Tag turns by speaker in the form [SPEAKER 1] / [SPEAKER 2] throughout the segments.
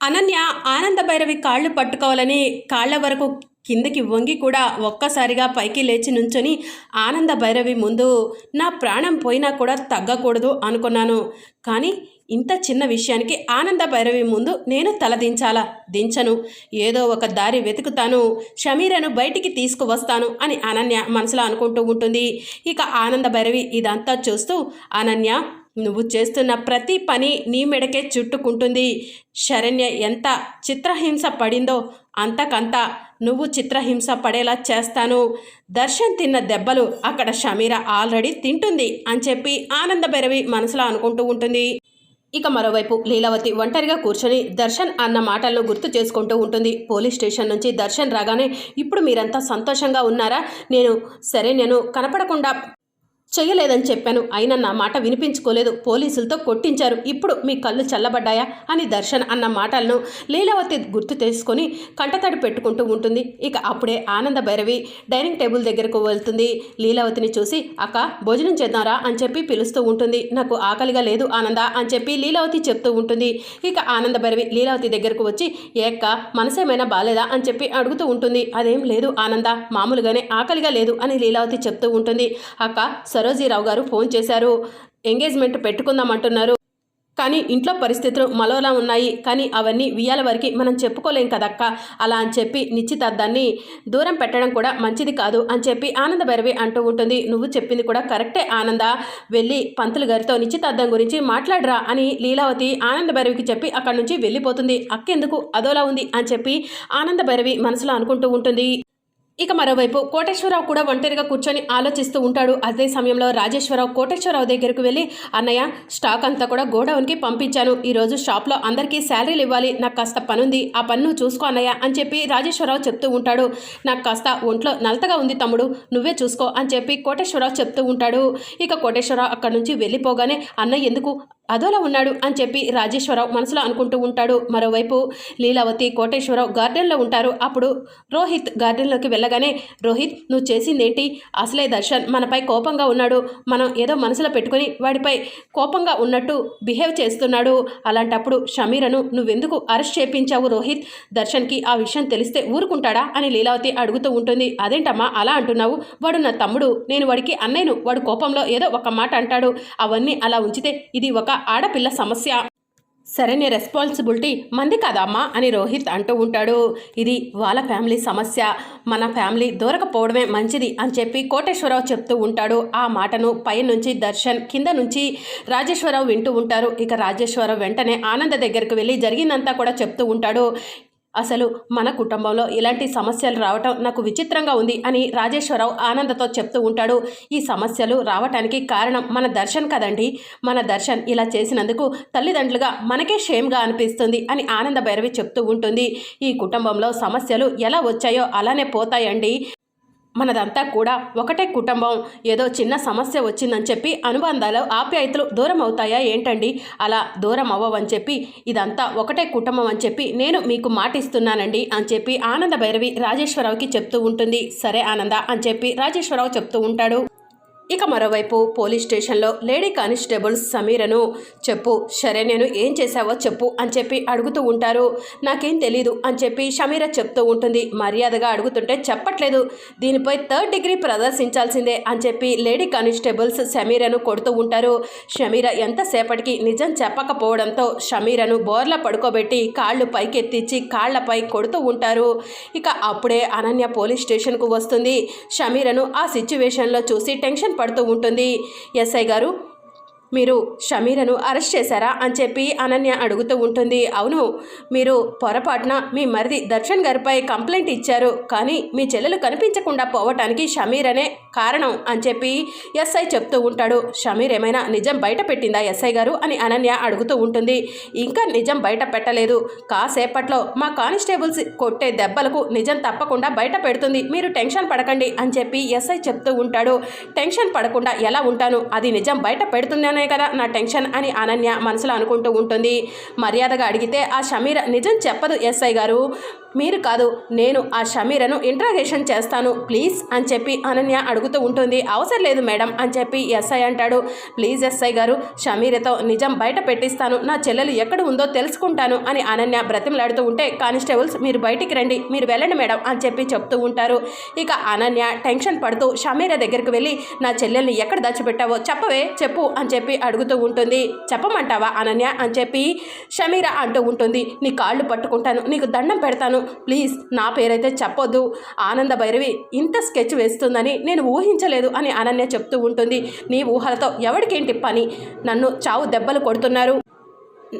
[SPEAKER 1] అనన్య ఆనంద భైరవి కాళ్ళు పట్టుకోవాలని కాళ్ళ వరకు కిందకి వంగి కూడా ఒక్కసారిగా పైకి లేచి నుంచొని ఆనంద భైరవి ముందు నా ప్రాణం పోయినా కూడా తగ్గకూడదు అనుకున్నాను. కానీ ఇంత చిన్న విషయానికి ఆనంద భైరవి ముందు నేను తలదించాలా దించను. ఏదో ఒక దారి వెతుకుతాను. షమీరను బయటికి తీసుకువస్తాను అని అనన్య మనసులో అనుకుంటూ ఉంటుంది. ఇక ఆనంద భైరవి ఇదంతా చూస్తూ అనన్య నువ్వు చేస్తున్న ప్రతి పని నీ మెడకే చుట్టుకుంటుంది. శరణ్య ఎంత చిత్రహింస పడిందో అంతకంత నువ్వు చిత్రహింస పడేలా చేస్తాను. దర్శన్ తిన్న దెబ్బలు అక్కడ షమీర ఆల్రెడీ తింటుంది అని చెప్పి ఆనంద భైరవి మనసులో అనుకుంటూ ఉంటుంది. ఇక మరోవైపు లీలావతి ఒంటరిగా కూర్చొని దర్శన్ అన్న మాటలను గుర్తు చేసుకుంటూ ఉంటుంది. పోలీస్ స్టేషన్ నుంచి దర్శన్ రాగానే ఇప్పుడు మీరంతా సంతోషంగా ఉన్నారా? నేను సరే నేను కనపడకుండా చేయలేదని చెప్పాను. అయినా నా మాట వినిపించుకోలేదు. పోలీసులతో కొట్టించారు. ఇప్పుడు మీ కళ్ళు చల్లబడ్డాయా? అని దర్శన్ అన్న మాటలను లీలావతి గుర్తు చేసుకొని కంటతడి పెట్టుకుంటూ ఉంటుంది. ఇక అప్పుడే ఆనంద భైరవి డైనింగ్ టేబుల్ దగ్గరకు వెళ్తుంది. లీలావతిని చూసి అక్క భోజనం చేద్దాంరా అని చెప్పి పిలుస్తూ ఉంటుంది. నాకు ఆకలిగా లేదు ఆనంద అని చెప్పి లీలావతి చెప్తూ ఉంటుంది. ఇక ఆనంద భైరవి లీలావతి దగ్గరకు వచ్చి ఏక్క మనసేమైనా బాలేదా? అని చెప్పి అడుగుతూ ఉంటుంది. అదేం లేదు ఆనంద మామూలుగానే ఆకలిగా లేదు అని లీలావతి చెప్తూ ఉంటుంది. అక్క సరోజీరావు గారు ఫోన్ చేశారు. ఎంగేజ్మెంట్ పెట్టుకుందామంటున్నారు. కానీ ఇంట్లో పరిస్థితులు మలోలా ఉన్నాయి. కానీ అవన్నీ వియ్యాల వరకు మనం చెప్పుకోలేం కదక్క. అలా అని చెప్పి నిశ్చితార్థాన్ని దూరం పెట్టడం కూడా మంచిది కాదు అని చెప్పి ఆనంద భైరవి అంటూ ఉంటుంది. నువ్వు చెప్పింది కూడా కరెక్టే ఆనంద. వెళ్ళి పంతులు గారితో నిశ్చితార్థం గురించి మాట్లాడరా అని లీలావతి ఆనంద భైరవికి చెప్పి అక్కడి నుంచి వెళ్ళిపోతుంది. అక్కెందుకు? అదోలా ఉంది అని చెప్పి ఆనంద భైరవి మనసులో అనుకుంటూ ఉంటుంది. ఇక మరోవైపు కోటేశ్వరరావు కూడా ఒంటరిగా కూర్చొని ఆలోచిస్తూ ఉంటాడు. అదే సమయంలో రాజేశ్వరరావు కోటేశ్వరరావు దగ్గరకు వెళ్ళి అన్నయ్య స్టాక్ అంతా కూడా గోడౌన్కి పంపించాను. ఈరోజు షాప్లో అందరికీ శాలరీలు ఇవ్వాలి. నాకు కాస్త పనుంది. ఆ పన్ను చూసుకో అన్నయ్య అని చెప్పి రాజేశ్వరరావు చెప్తూ ఉంటాడు. నాకు కాస్త ఒంట్లో నలతగా ఉంది తమ్ముడు. నువ్వే చూసుకో అని చెప్పి కోటేశ్వరరావు చెప్తూ ఉంటాడు. ఇక కోటేశ్వరరావు అక్కడి నుంచి వెళ్ళిపోగానే అన్నయ్య ఎందుకు? అదోలా ఉన్నాడు అని చెప్పి రాజేశ్వరరావు మనసులో అనుకుంటూ ఉంటాడు. మరోవైపు లీలావతి కోటేశ్వరరావు గార్డెన్లో ఉంటారు. అప్పుడు రోహిత్ గార్డెన్లోకి వెళ్ళగానే రోహిత్ నువ్వు చేసిందేంటి? అసలే దర్శన్ మనపై కోపంగా ఉన్నాడు. మనం ఏదో మనసులో పెట్టుకొని వాడిపై కోపంగా ఉన్నట్టు బిహేవ్ చేస్తున్నాడు. అలాంటప్పుడు షమీరను నువ్వెందుకు అరెస్ట్ చేయించావు రోహిత్? దర్శన్కి ఆ విషయం తెలిస్తే ఊరుకుంటాడా? అని లీలావతి అడుగుతూ ఉంటుంది. అదేంటమ్మా? అలా అంటున్నావు? వాడు నా తమ్ముడు. నేను వాడికి అన్నయ్యను. వాడు కోపంలో ఏదో ఒక మాట అంటాడు. అవన్నీ అలా ఉంచితే ఇది ఒక ఆడపిల్ల సమస్య. సరైన రెస్పాన్సిబిలిటీ మంది కాదమ్మా అని రోహిత్ అంటూ ఉంటాడు. ఇది వాళ్ళ ఫ్యామిలీ సమస్య. మన ఫ్యామిలీ దూరకపోవడమే మంచిది అని చెప్పి కోటేశ్వరరావు చెప్తూ ఉంటాడు. ఆ మాటను పై నుంచి దర్శన్ కింద నుంచి రాజేశ్వరరావు వింటూ ఉంటారు. ఇక రాజేశ్వరరావు వెంటనే ఆనంద దగ్గరికి వెళ్ళి జరిగిందంతా కూడా చెప్తూ ఉంటాడు. అసలు మన కుటుంబంలో ఇలాంటి సమస్యలు రావటం నాకు విచిత్రంగా ఉంది అని రాజేశ్వరరావు ఆనందతో చెప్తూ ఉంటాడు. ఈ సమస్యలు రావటానికి కారణం మన దర్శన్ కదండి. మన దర్శన్ ఇలా చేసినందుకు తల్లిదండ్రులుగా మనకే షేమ్గా అనిపిస్తుంది అని ఆనంద భైరవి చెప్తూ ఉంటుంది. ఈ కుటుంబంలో సమస్యలు ఎలా వచ్చాయో అలానే పోతాయండి. మనదంతా కూడా ఒకటే కుటుంబం. ఏదో చిన్న సమస్య వచ్చిందని చెప్పి అనుబంధాలు ఆప్యాయతలు దూరం అవుతాయా ఏంటండి? అలా దూరం అవ్వవని చెప్పి ఇదంతా ఒకటే కుటుంబం అని చెప్పి నేను మీకు మాటిస్తున్నానండి అని చెప్పి ఆనంద భైరవి రాజేశ్వరరావుకి చెప్తూ ఉంటుంది. సరే ఆనంద అని చెప్పి రాజేశ్వరరావు చెప్తూ ఉంటాడు. ఇక మరోవైపు పోలీస్ స్టేషన్లో లేడీ కానిస్టేబుల్స్ సమీరను చెప్పు సరే నేను ఏం చేశావో చెప్పు అని చెప్పి అడుగుతూ ఉంటారు. నాకేం తెలీదు అని చెప్పి షమీర చెప్తూ ఉంటుంది. మర్యాదగా అడుగుతుంటే చెప్పట్లేదు. దీనిపై థర్డ్ డిగ్రీ ప్రదర్శించాల్సిందే అని చెప్పి లేడీ కానిస్టేబుల్స్ సమీరను కొడుతూ ఉంటారు. షమీర ఎంతసేపటికి నిజం చెప్పకపోవడంతో షమీరను బోర్ల పడుకోబెట్టి కాళ్ళు పైకెత్తించి కాళ్ళపై కొడుతూ ఉంటారు. ఇక అప్పుడే అనన్య పోలీస్ స్టేషన్కు వస్తుంది. షమీరను ఆ సిచ్యువేషన్లో చూసి టెన్షన్ పడుతూ ఉంటుంది. ఎస్ఐ గారు మీరు షమీరను అరెస్ట్ చేశారా అని చెప్పి అనన్య అడుగుతూ ఉంటుంది. అవును మీరు పొరపాటున మీ మరిది దర్శన్ గారిపై కంప్లైంట్ ఇచ్చారు. కానీ మీ చెల్లెలు కనిపించకుండా పోవటానికి షమీర్ అనే కారణం అని చెప్పి ఎస్ఐ చెప్తూ ఉంటాడు. షమీర్ ఏమైనా నిజం బయట పెట్టిందా ఎస్ఐ గారు అని అనన్య అడుగుతూ ఉంటుంది. ఇంకా నిజం బయట పెట్టలేదు. కాసేపట్లో మా కానిస్టేబుల్స్ కొట్టే దెబ్బలకు నిజం తప్పకుండా బయట పెడుతుంది. మీరు టెన్షన్ పడకండి అని చెప్పి ఎస్ఐ చెప్తూ ఉంటాడు. టెన్షన్ పడకుండా ఎలా ఉంటాను? అది నిజం బయట పెడుతుందనే కదా నా టెన్షన్ అని అనన్య మనసులో అనుకుంటూ ఉంటుంది. మర్యాదగా అడిగితే ఆ షమీర నిజం చెప్పదు ఎస్ఐ గారు. మీరు కాదు నేను ఆ షమీరను ఇంట్రాగేషన్ చేస్తాను. ప్లీజ్ అని చెప్పి అనన్య అడుగు జరుగుతూ ఉంటుంది. అవసరం లేదు మేడం అని చెప్పి ఎస్ఐ అంటాడు. ప్లీజ్ ఎస్ఐ గారు షమీరతో నిజం బయట పెట్టిస్తాను. నా చెల్లెలు ఎక్కడ ఉందో తెలుసుకుంటాను అని అనన్య బ్రతిమలాడుతూ ఉంటే కానిస్టేబుల్స్ మీరు బయటికి రండి మీరు వెళ్ళండి మేడం అని చెప్పి చెప్తూ ఉంటారు. ఇక అనన్య టెన్షన్ పడుతూ షమీర దగ్గరికి వెళ్ళి నా చెల్లెల్ని ఎక్కడ దాచిపెట్టావో చెప్పవే చెప్పు అని చెప్పి అడుగుతూ ఉంటుంది. చెప్పమంటావా అనన్య అని చెప్పి షమీర అంటూ ఉంటుంది. నీ కాళ్ళు పట్టుకుంటాను నీకు దండం పెడతాను. ప్లీజ్ నా పేరైతే చెప్పొద్దు. ఆనంద భైరవి ఇంత స్కెచ్ వేస్తుందని నేను ఊహించలేదు అని అనన్య చెప్తూ ఉంటుంది. నీ ఊహలతో ఎవరికేంటి పని? నన్ను చావు దెబ్బలు కొడుతున్నారు.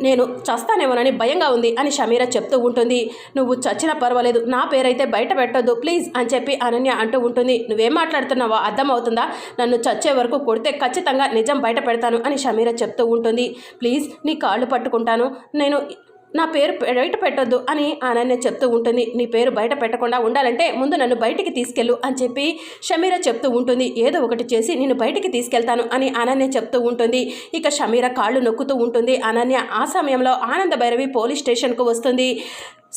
[SPEAKER 1] నేను చస్తానేమోనని భయంగా ఉంది అని షమీర చెప్తూ ఉంటుంది. నువ్వు చచ్చినా పర్వాలేదు నా పేరైతే బయట పెట్టొద్దు ప్లీజ్ అని చెప్పి అనన్య అంటూ ఉంటుంది. నువ్వేం మాట్లాడుతున్నావో అర్థమవుతుందా? నన్ను చచ్చే వరకు కొడితే ఖచ్చితంగా నిజం బయట పెడతాను అని షమీర చెప్తూ ఉంటుంది. ప్లీజ్ నీ కాళ్ళు పట్టుకుంటాను. నేను నా పేరు బయట పెట్టొద్దు అని అనన్య చెప్తూ ఉంటుంది. నీ పేరు బయట పెట్టకుండా ఉండాలంటే ముందు నన్ను బయటికి తీసుకెళ్ళు అని చెప్పి షమీర చెప్తూ ఉంటుంది. ఏదో ఒకటి చేసి నేను బయటికి తీసుకెళ్తాను అని అనన్య చెప్తూ ఉంటుంది. ఇక షమీర కాళ్ళు నొక్కుతూ ఉంటుంది. అనన్య ఆ సమయంలో ఆనంద భైరవి పోలీస్ స్టేషన్కు వస్తుంది.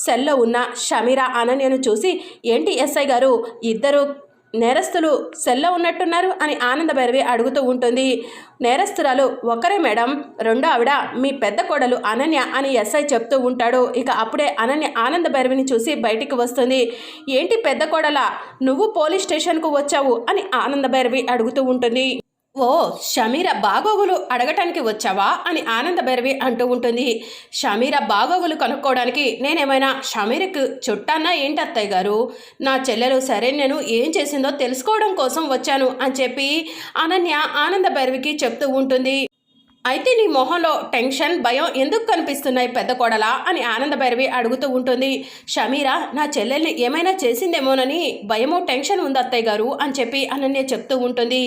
[SPEAKER 1] సెల్లో ఉన్న షమీర అనన్యను చూసి ఏంటి ఎస్ఐ గారు ఇద్దరు నేరస్తులు సెల్లో ఉన్నట్టున్నారు అని ఆనంద భైరవి అడుగుతూ ఉంటుంది. నేరస్తురాలు ఒకరే మేడం రెండో ఆవిడ మీ పెద్ద కోడలు అనన్య అని ఎస్ఐ చెప్తూ ఉంటాడు. ఇక అప్పుడే అనన్య ఆనంద భైరవిని చూసి బయటికి వస్తుంది. ఏంటి పెద్ద కోడల నువ్వు పోలీస్ స్టేషన్కు వచ్చావు అని ఆనంద భైరవి అడుగుతూ ఉంటుంది. ఓ షమీర బాగోగులు అడగటానికి వచ్చావా? అని ఆనంద భైరవి అంటూ ఉంటుంది. షమీర బాగోగులు కనుక్కోవడానికి నేనేమైనా షమీరకు చుట్టానా ఏంటి అత్తయ్య గారు? నా చెల్లెలు సరే నేను ఏం చేసిందో తెలుసుకోవడం కోసం వచ్చాను అని చెప్పి అనన్య ఆనంద భైరవికి చెప్తూ ఉంటుంది. అయితే నీ మొహంలో టెన్షన్ భయం ఎందుకు కనిపిస్తున్నాయి పెద్ద కోడలా అని ఆనంద భైరవి అడుగుతూ ఉంటుంది. షమీరా నా చెల్లెల్ని ఏమైనా చేసిందేమోనని భయమో టెన్షన్ ఉంది అత్తయ్య గారు అని చెప్పి అనన్య చెప్తూ ఉంటుంది.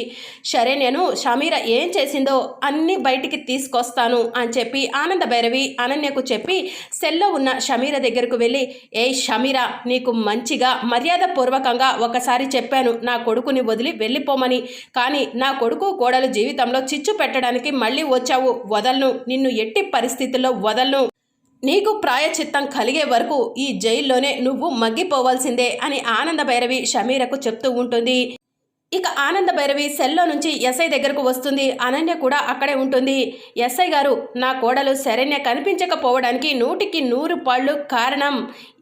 [SPEAKER 1] సరే నేను షమీరా ఏం చేసిందో అన్నీ బయటికి తీసుకొస్తాను అని చెప్పి ఆనంద భైరవి అనన్యకు చెప్పి సెల్లో ఉన్న షమీర దగ్గరకు వెళ్ళి ఏ షమీరా నీకు మంచిగా మర్యాదపూర్వకంగా ఒకసారి చెప్పాను నా కొడుకుని వదిలి వెళ్ళిపోమని. కానీ నా కొడుకు కోడలు జీవితంలో చిచ్చు పెట్టడానికి మళ్ళీ వచ్చావు. వదలను. నిన్ను ఎట్టి పరిస్థితుల్లో వదలను. నీకు ప్రాయచిత్తం కలిగే వరకు ఈ జైల్లోనే నువ్వు మగ్గిపోవాల్సిందే అని ఆనంద భైరవి షమీరకు చెప్తూ ఉంటుంది. ఇక ఆనంద భైరవి సెల్లో నుంచి ఎస్ఐ దగ్గరకు వస్తుంది. అనన్య కూడా అక్కడే ఉంటుంది. ఎస్ఐ గారు నా కోడలు శరణ్య కనిపించకపోవడానికి నూటికి నూరు పాళ్ళు కారణం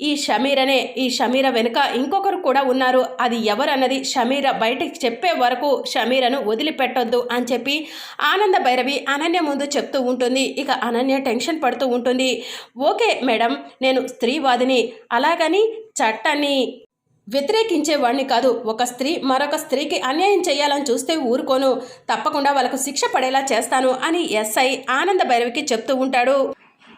[SPEAKER 1] ఈ షమీరనే. ఈ షమీర వెనుక ఇంకొకరు కూడా ఉన్నారు. అది ఎవరన్నది షమీర బయటికి చెప్పే వరకు షమీరను వదిలిపెట్టొద్దు అని చెప్పి ఆనంద భైరవి అనన్య ముందు చెప్తూ ఉంటుంది. ఇక అనన్య టెన్షన్ పడుతూ ఉంటుంది. ఓకే మేడం నేను స్త్రీవాదిని. అలాగని చట్టాన్ని వ్యతిరేకించేవాడిని కాదు. ఒక స్త్రీ మరొక స్త్రీకి అన్యాయం చేయాలని చూస్తే ఊరుకోను. తప్పకుండా వాళ్ళకు శిక్ష పడేలా చేస్తాను అని ఎస్ఐ ఆనంద భైరవికి చెప్తూ ఉంటాడు.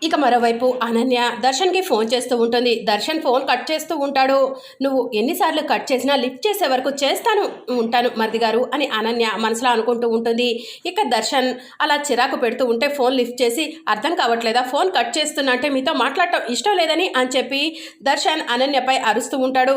[SPEAKER 1] ఇక మరోవైపు అనన్య దర్శన్కి ఫోన్ చేస్తూ ఉంటుంది. దర్శన్ ఫోన్ కట్ చేస్తూ ఉంటాడు. నువ్వు ఎన్నిసార్లు కట్ చేసినా లిఫ్ట్ చేసే వరకు చేస్తాను ఉంటాను మరిది గారు అని అనన్య మనసులో అనుకుంటూ ఉంటుంది. ఇక దర్శన్ అలా చిరాకు పెడుతూ ఉంటే ఫోన్ లిఫ్ట్ చేసి అర్థం కావట్లేదా? ఫోన్ కట్ చేస్తున్నా అంటే మీతో మాట్లాడటం ఇష్టం లేదని అని చెప్పి దర్శన్ అనన్యపై అరుస్తూ ఉంటాడు.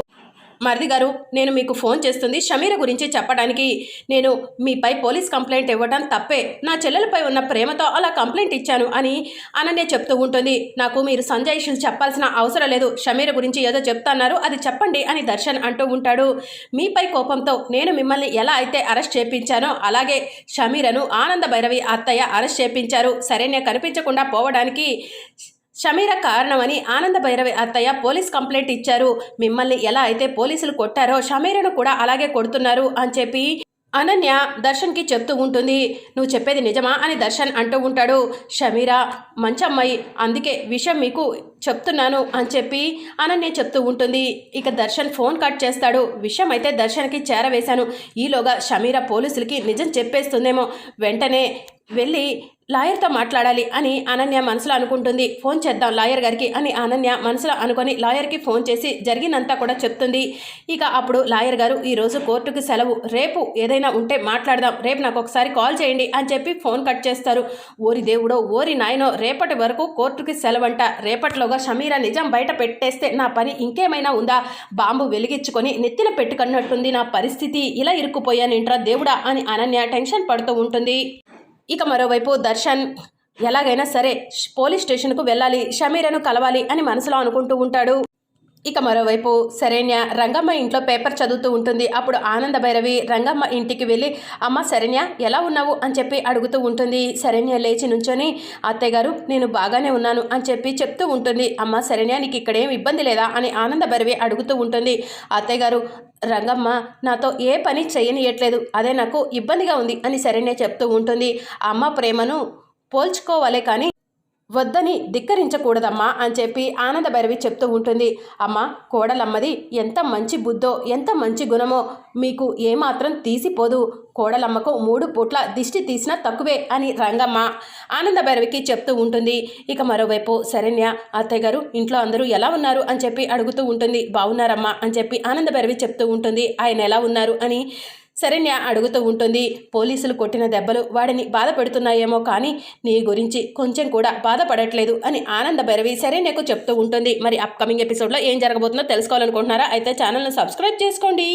[SPEAKER 1] మరిది గారు నేను మీకు ఫోన్ చేస్తుంది. షమీర గురించి చెప్పడానికి నేను మీపై పోలీస్ కంప్లైంట్ ఇవ్వడం తప్పే. నా చెల్లెలపై ఉన్న ప్రేమతో అలా కంప్లైంట్ ఇచ్చాను అని అనన్య చెప్తూ ఉంటుంది. నాకు మీరు సంజయ్ చెప్పాల్సిన అవసరం లేదు. షమీర గురించి ఏదో చెప్తున్నారు. అది చెప్పండి అని దర్శన్ అంటూ ఉంటాడు. మీపై కోపంతో నేను మిమ్మల్ని ఎలా అయితే అరెస్ట్ చేపించానో అలాగే షమీరను ఆనంద భైరవి అత్తయ్య అరెస్ట్ చేపించారు. సరైన కనిపించకుండా పోవడానికి షమీర కారణమని ఆనంద భైరవి అత్తయ్య పోలీస్ కంప్లైంట్ ఇచ్చారు. మిమ్మల్ని ఎలా అయితే పోలీసులు కొట్టారో షమీరను కూడా అలాగే కొడుతున్నారు అని చెప్పి అనన్య దర్శన్కి చెప్తూ ఉంటుంది. నువ్వు చెప్పేది నిజమా? అని దర్శన్ అంటూ ఉంటాడు. షమీరా మంచమ్మాయి అందుకే విషయం మీకు చెప్తున్నాను అని చెప్పి అనన్య చెప్తూ ఉంటుంది. ఇక దర్శన్ ఫోన్ కట్ చేస్తాడు. విషయం అయితే దర్శన్కి చేరవేశాను. ఈలోగా షమీరా పోలీసులకి నిజం చెప్పేస్తుందేమో. వెంటనే వెళ్ళి లాయర్తో మాట్లాడాలి అని అనన్య మనసులో అనుకుంటుంది. ఫోన్ చేద్దాం లాయర్ గారికి అని అనన్య మనసులో అనుకొని లాయర్కి ఫోన్ చేసి జరిగినంతా కూడా చెప్తుంది. ఇక అప్పుడు లాయర్ గారు ఈరోజు కోర్టుకి సెలవు. రేపు ఏదైనా ఉంటే మాట్లాడదాం. రేపు నాకు ఒకసారి కాల్ చేయండి అని చెప్పి ఫోన్ కట్ చేస్తారు. ఓరి దేవుడో ఓరి నాయనో రేపటి వరకు కోర్టుకి సెలవంట. రేపటిలోగా షమీరా నిజం బయట పెట్టేస్తే నా పని ఇంకేమైనా ఉందా? బాంబు వెలిగించుకొని నెత్తిన పెట్టుకున్నట్టుంది నా పరిస్థితి. ఇలా ఇరుక్కుపోయాను ఇంట్రా దేవుడా అని అనన్య టెన్షన్ పడుతూ ఉంటుంది. ఇక మరోవైపు దర్శన్ ఎలాగైనా సరే పోలీస్ స్టేషన్కు వెళ్ళాలి షమీరను కలవాలి అని మనసులో అనుకుంటూ ఉంటాడు. ఇక మరోవైపు శరణ్య రంగమ్మ ఇంట్లో పేపర్ చదువుతూ ఉంటుంది. అప్పుడు ఆనంద భైరవి రంగమ్మ ఇంటికి వెళ్ళి అమ్మ శరణ్య ఎలా ఉన్నావు? అని చెప్పి అడుగుతూ ఉంటుంది. శరణ్య లేచి నుంచొని అత్తయ్య గారు నేను బాగానే ఉన్నాను అని చెప్పి చెప్తూ ఉంటుంది. అమ్మ శరణ్య నీకు ఇక్కడేం ఇబ్బంది లేదా? అని ఆనంద భైరవి అడుగుతూ ఉంటుంది. అత్తయ్య గారు రంగమ్మ నాతో ఏ పని చేయనియట్లేదు. అదే నాకు ఇబ్బందిగా ఉంది అని శరణ్య చెప్తూ ఉంటుంది. అమ్మ ప్రేమను పోల్చుకోవాలే కానీ వద్దని ధిక్కరించకూడదమ్మా అని చెప్పి ఆనందభైరవి చెప్తూ ఉంటుంది. అమ్మ కోడలమ్మది ఎంత మంచి బుద్ధో ఎంత మంచి గుణమో మీకు ఏమాత్రం తీసిపోదు. కోడలమ్మకు మూడు పూట్ల దిష్టి తీసినా తక్కువే అని రంగమ్మ ఆనందభైరవికి చెప్తూ ఉంటుంది. ఇక మరోవైపు శరణ్య అత్తయ్య గారు ఇంట్లో అందరూ ఎలా ఉన్నారు అని చెప్పి అడుగుతూ ఉంటుంది. బాగున్నారమ్మా అని చెప్పి ఆనందభైరవి చెప్తూ ఉంటుంది. ఆయన ఎలా ఉన్నారు అని శరణ్య అడుగుతూ ఉంటుంది పోలీసులు కొట్టిన దెబ్బలు వాడిని బాధ పెడుతున్నాయేమో కానీ నీ గురించి కొంచెం కూడా బాధపడట్లేదు అని ఆనంద భైరవి శరణ్యకు చెప్తూ ఉంటుంది. మరి అప్కమింగ్ ఎపిసోడ్లో ఏం జరగబోతుందో తెలుసుకోవాలనుకుంటున్నారా? అయితే ఛానల్ను సబ్స్క్రైబ్ చేసుకోండి.